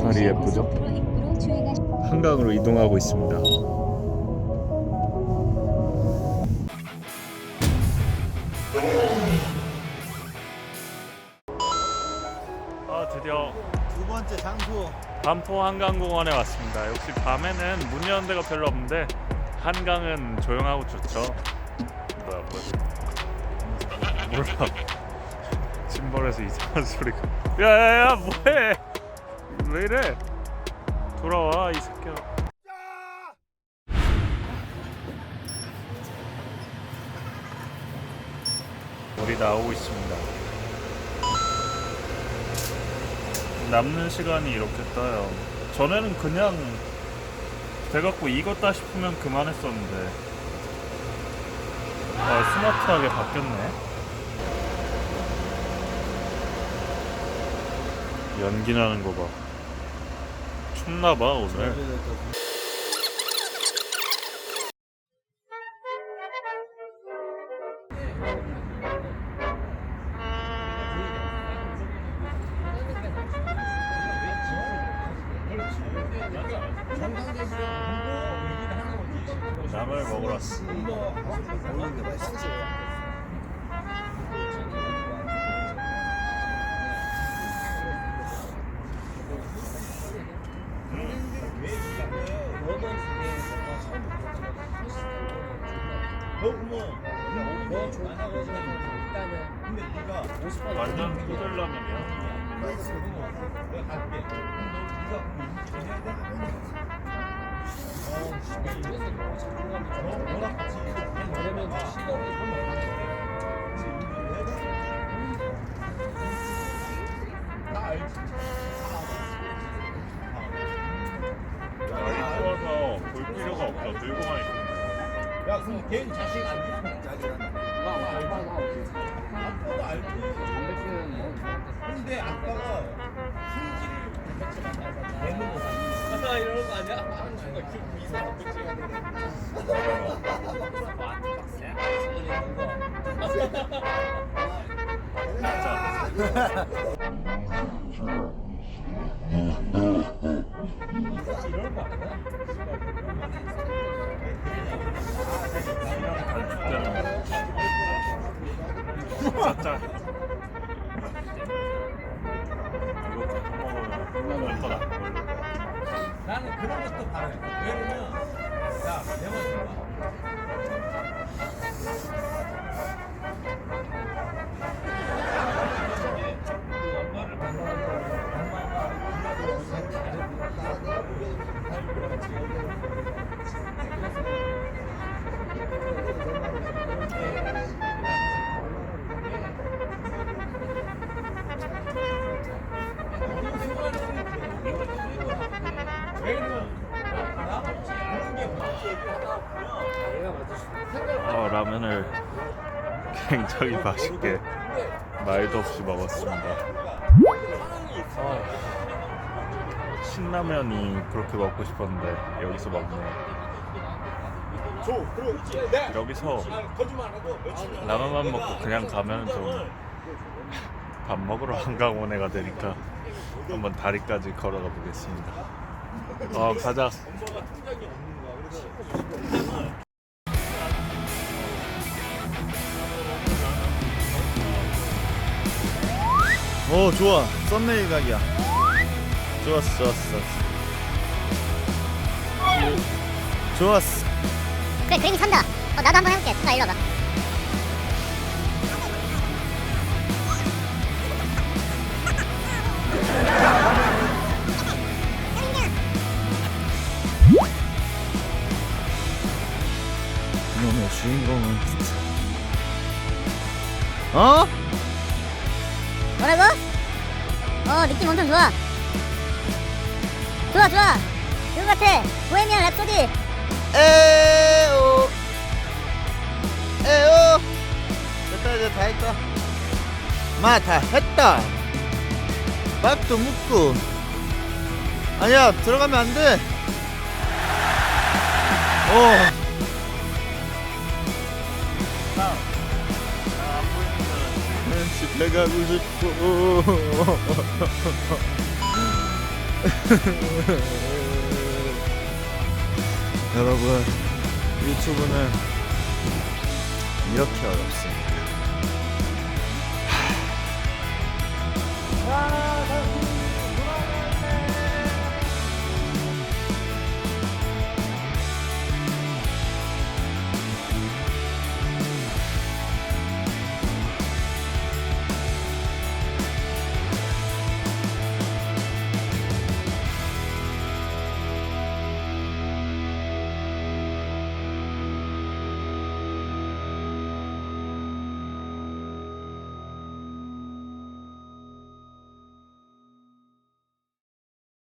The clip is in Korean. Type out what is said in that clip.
다리 예쁘죠? 한강으로 이동하고 있습니다. 아 드디어 두 번째 장소 반포 한강공원에 왔습니다. 역시 밤에는 문 여는 데가 별로 없는데 한강은 조용하고 좋죠. 뭐야 뭐야 몰라. 짐벌에서 이상한 소리가. 야야야 뭐해? 왜 이래? 돌아와 이 새끼야. 우리 나오고 있습니다. 남는 시간이 이렇게 떠요. 전에는 그냥 돼갖고 익었다 싶으면 그만했었는데 아, 스마트하게 바뀌었네. 연기 나는 거 봐. 춥나 봐 오늘. 남을 먹으러 왔어. 먹는 게 맛있지 완전 토들라면이야. 야 그럼 걔 자식 안 주면 짜증난다 아빠도 알지 근데 아빠가 승질을 내는 거다 아 이러는 거 아니야? 뭔가 기분 이상한 거지. 진짜 나는 그런 것도 바래 왜냐면 야 내가 봐 라면을 굉장히 맛있게 말도 없이 먹었습니다. 아, 신라면이 그렇게 먹고 싶었는데 여기서 먹네. 여기서 라면만 먹고 그냥 가면 좀 밥 먹으러 한강원에가 되니까 한번 다리까지 걸어가 보겠습니다. 어 가자. 오 좋아. 썸네일 각이야. 좋았어 좋았어. 좋았어. 그래 그림이 산다. 어 나도 한번 해볼게. 순간 일로 와봐. 이놈의 주인공은 진짜. 어? 뭐라고? 어 느낌 엄청 좋아. 좋아 좋아. 그거 같아. 보헤미안 랩소디. 에오. 에오. 됐다 이제 다 했다. 마다 했다. 밥도 묻고. 아니야 들어가면 안돼. 오 집에 가고. 싶어 여러분 유튜브는 이렇게 어렵습니다.